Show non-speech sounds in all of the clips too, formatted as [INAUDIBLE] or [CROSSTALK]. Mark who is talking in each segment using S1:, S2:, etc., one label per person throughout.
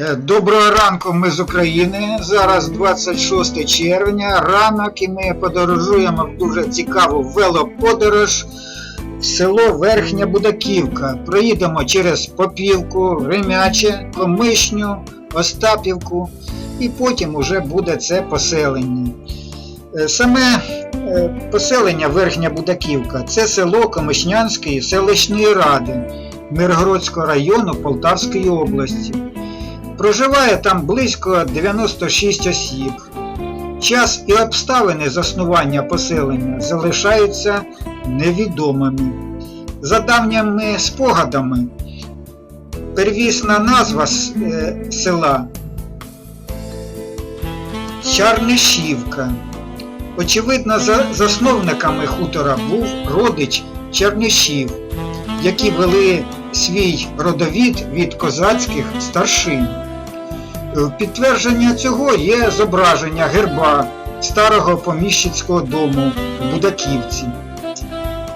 S1: Е, Доброго ранку, ми з України. Зараз 26 червня. Ранок і ми подорожуємо в дуже цікаву велоподорож село Верхня Будаківка. Проїдемо через Попівку, Ремяче, Комишню, Остапівку і потім уже буде це поселення. Е, Саме е, поселення Верхня Будаківка це село Комишнянської селищної ради Миргородського району Полтавської області. Проживає там близько 96 осіб. Час і обставини заснування поселення залишаються невідомими. За давніми спогадами, первісна назва е, села Чарнишівка. Очевидно, за засновниками хутора був родич Чернишів, які вели свій родовід від козацьких старшин. Підтвердження цього є зображення герба старого поміщицького дому в Будаківці.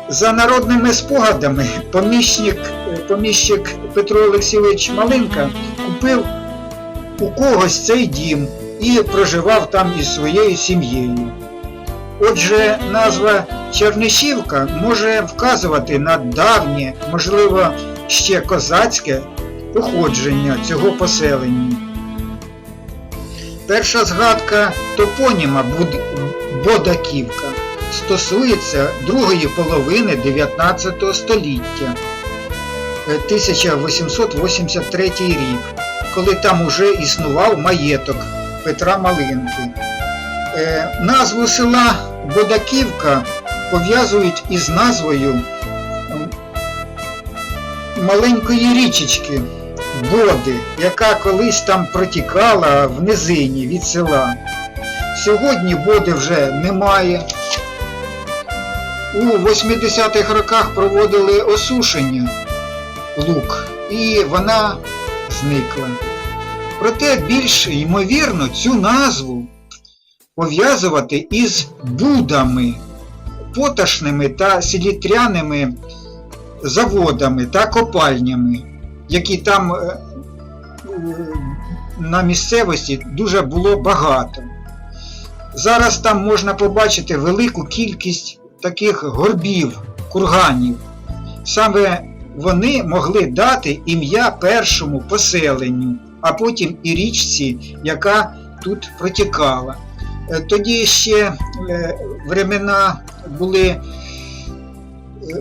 S1: За народними спогадами, поміщик, поміщик Петро Олексійович Малинка купив у когось цей дім і проживав там із своєю сім'єю. Отже, назва Чернишівка може вказувати на давнє, можливо, ще козацьке походження цього поселення. Перша згадка топоніма Бодаківка стосується другої половини 19 століття, е, 1883 рік, коли там уже існував маєток Петра Малинки. Е, Назву села Бодаківка пов'язують із назвою маленької річечки Боди, яка колись там протікала в низині від села. Сьогодні Боди вже немає. У 80-х роках проводили осушення лук, і вона зникла. Проте більш ймовірно цю назву пов'язувати із будами, поташними та селітряними заводами та копальнями, які там е, на місцевості дуже було багато. Зараз там можна побачити велику кількість таких горбів, курганів. Саме вони могли дати ім'я першому поселенню, а потім і річці, яка тут протікала. Е, Тоді ще е, времена були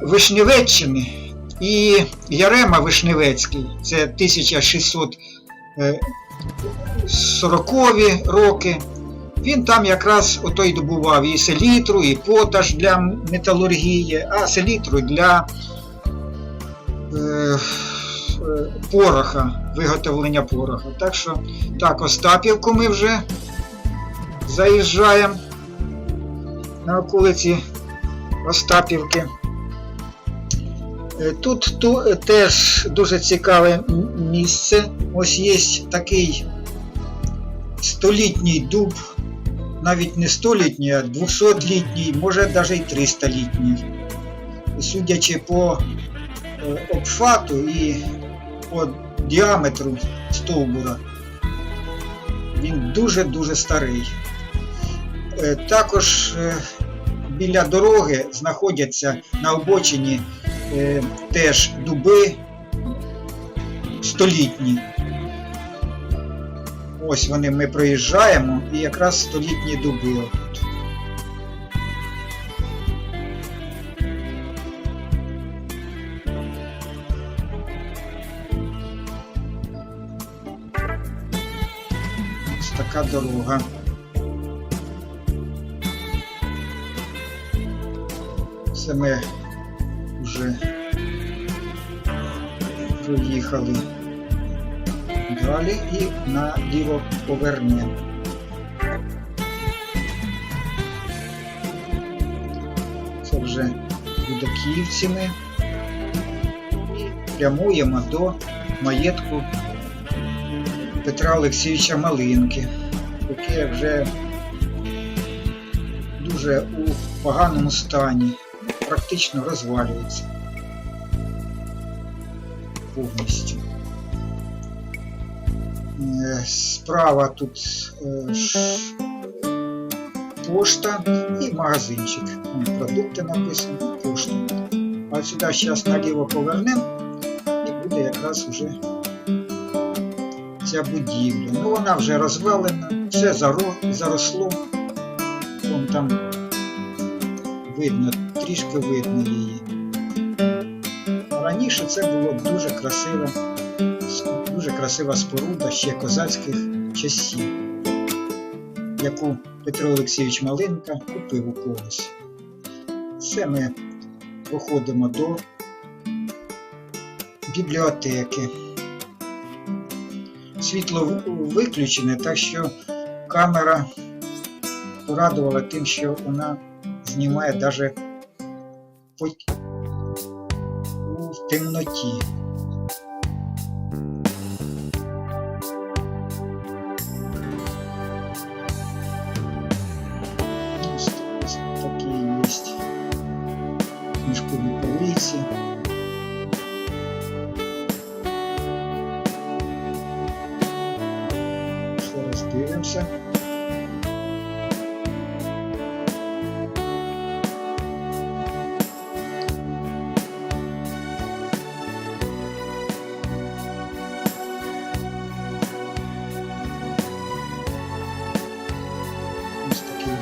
S1: Вишневеччини і Ярема Вишневецький, це 1640 роки. Він там якраз ото й добував і селітру, і поташ для металургії, а селітру для е, е, пороха, виготовлення пороха. Так що, так, Остапівку ми вже заїжджаємо на околиці Остапівки. Е, Тут ту- е, теж дуже цікаве місце. Ось є такий столітній дуб, навіть не столітній, а 200-літній, може навіть і 300-літній. Судячи по е, обхвату і по діаметру стовбура, він дуже-дуже старий. Також біля дороги знаходяться на обочині теж дуби столітні. Ось вони ми проїжджаємо і якраз столітні дуби. Ось така дорога. Це ми вже проїхали далі і наліво повернемо. Це вже Будаківці ми. І прямуємо до маєтку Петра Олексійовича Малинки, яке вже дуже у поганому стані, практично розвалюється повністю. Е, Справа тут е, ш- пошта і магазинчик. Там продукти написані, пошта. А сюди зараз наліво повернемо і буде якраз вже ця будівля. Ну вона вже розвалена, все заро- заросло. Вон там видно, трішки видно її. Раніше це було дуже красиве, дуже красива споруда ще козацьких часів, яку Петро Олексійович Малинка купив у когось. Це ми проходимо до бібліотеки. Світло виключене, так що камера порадувала тим, що вона знімає навіть в темноті. Ось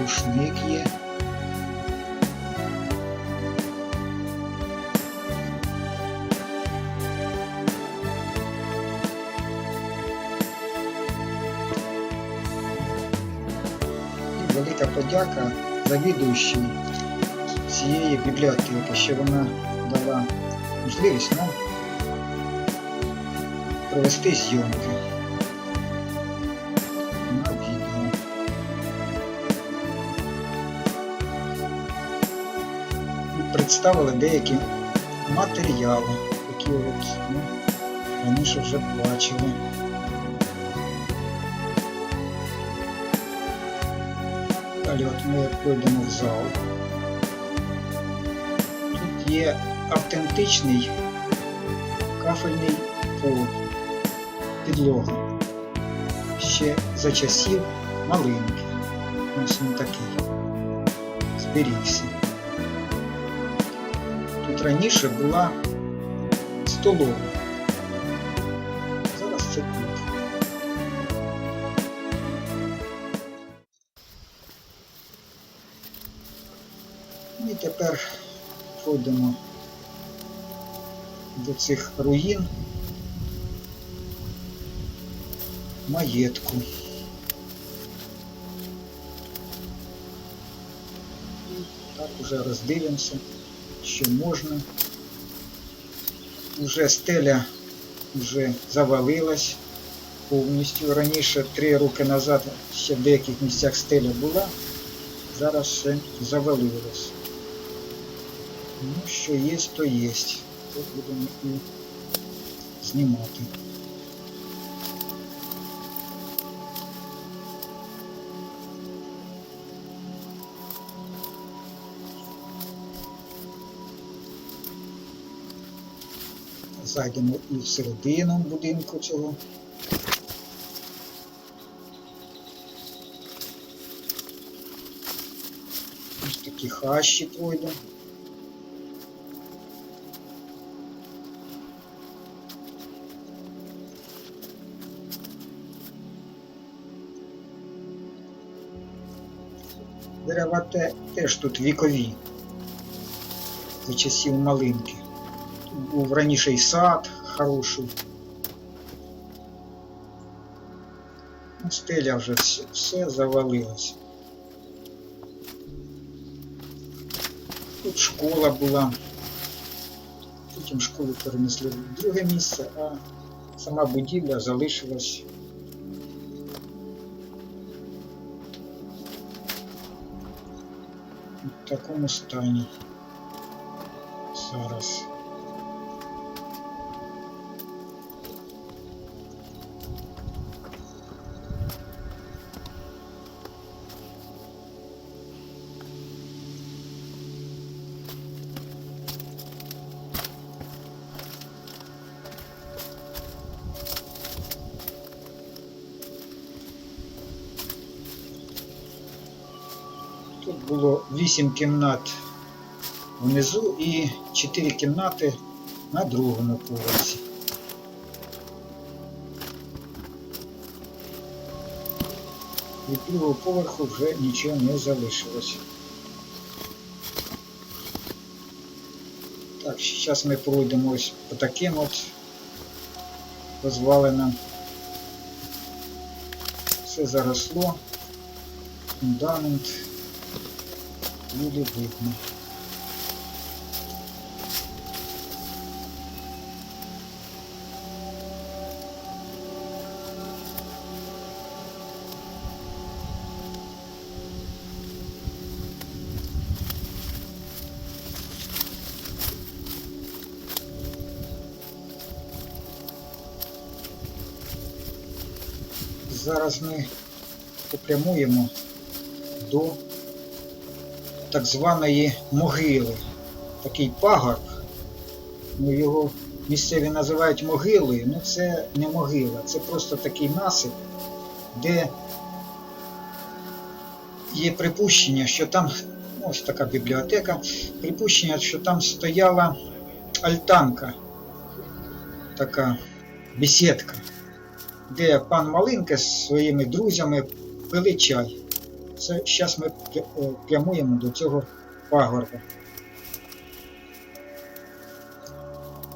S1: рушник є. Велика подяка завідуючій цієї бібліотеки, що вона дала можливість нам провести зйомки представили деякі матеріали, які от, ну, раніше вже бачили. Далі от ми пройдемо в зал. Тут є автентичний кафельний пол, підлога. Ще за часів малинки. Ось він такий. Зберігся. Раніше була столова. Зараз це клуб. І тепер пройдемо до цих руїн маєтку. Так уже роздивимося, що можна. Уже стеля вже завалилась повністю. Раніше три роки назад ще в деяких місцях стеля була, зараз все завалилось. Ну, що є, то є. Це будемо і знімати. Зайдемо і всередину будинку цього. Ось такі хащі пройдемо. Дерева те, теж тут вікові, за часів малинки. Був раніше і сад хороший. Ну, Стеля вже все, все завалилось. Тут школа була. Потім школу перенесли в друге місце, а сама будівля залишилась в такому стані зараз. Було 8 кімнат внизу і 4 кімнати на другому поверсі. Від другого поверху вже нічого не залишилось. Так, зараз ми пройдемо ось по таким от розвалинам. Все заросло, фундамент буде видно. Зараз ми попрямуємо до так званої могили. Такий пагорб. Ну, його місцеві називають могилою, ну це не могила, це просто такий насип, де є припущення, що там, ну, ось така бібліотека, припущення, що там стояла альтанка, така бесідка де пан Малинка з своїми друзями пили чай. Це зараз ми е, прямуємо до цього пагорба.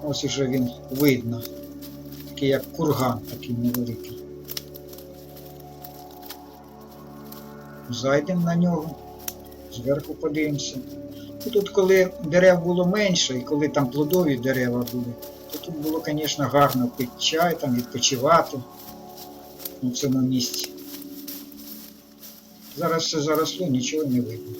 S1: Ось уже він видно. Такий як курган, такий невеликий. Зайдемо на нього, зверху подивимося. Тут, коли дерев було менше, і коли там плодові дерева були, то тут було, звісно, гарно пити чай, там відпочивати на цьому місці. Зараз все заросло, нічого не видно.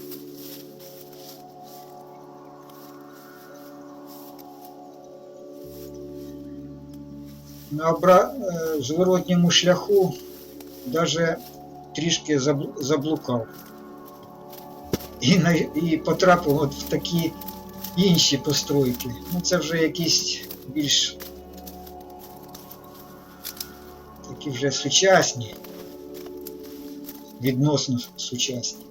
S1: На обра... е, зворотньому шляху даже трішки заблукав. І, на... і потрапив от в такі інші постройки. Ну це вже якісь більш такі вже сучасні, відносно сучасні.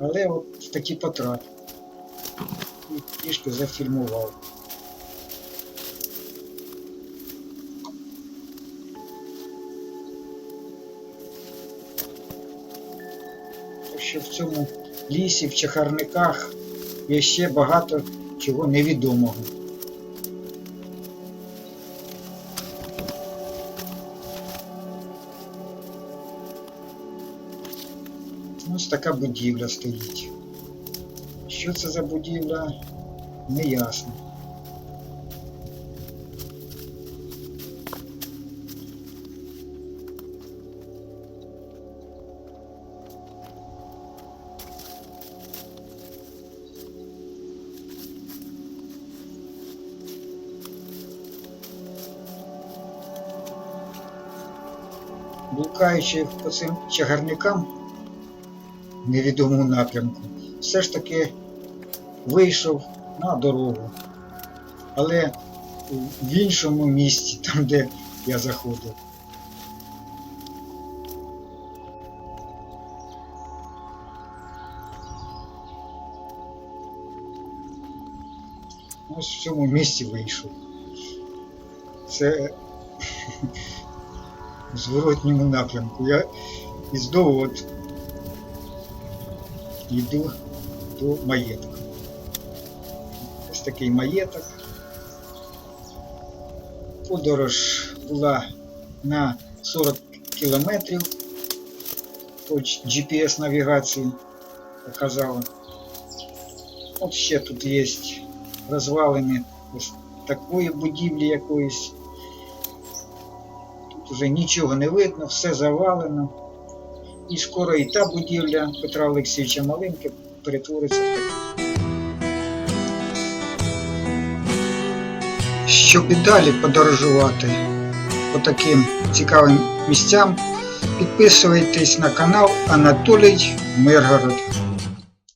S1: Але от такі потрапив. І трішки зафільмував. Що в цьому лісі, в чахарниках є ще багато чого невідомого. Ось така будівля стоїть. Що це за будівля, не ясно. Блукаючи по цим чагарникам, невідомому напрямку, все ж таки вийшов на дорогу. Але в іншому місці, [LAUGHS] там де я заходив. Ось в цьому місці вийшов. Це [LAUGHS] в зворотньому напрямку. Я і знову от йду до маєтку. Ось такий маєток. Подорож була на 40 кілометрів по GPS навігації показала. От ще тут є розвалини ось такої будівлі якоїсь. Тут вже нічого не видно, все завалено. І скоро і та будівля Петра Олексійовича Малинки перетвориться в таку. Щоб і далі подорожувати по таким цікавим місцям, підписуйтесь на канал Анатолій Миргород.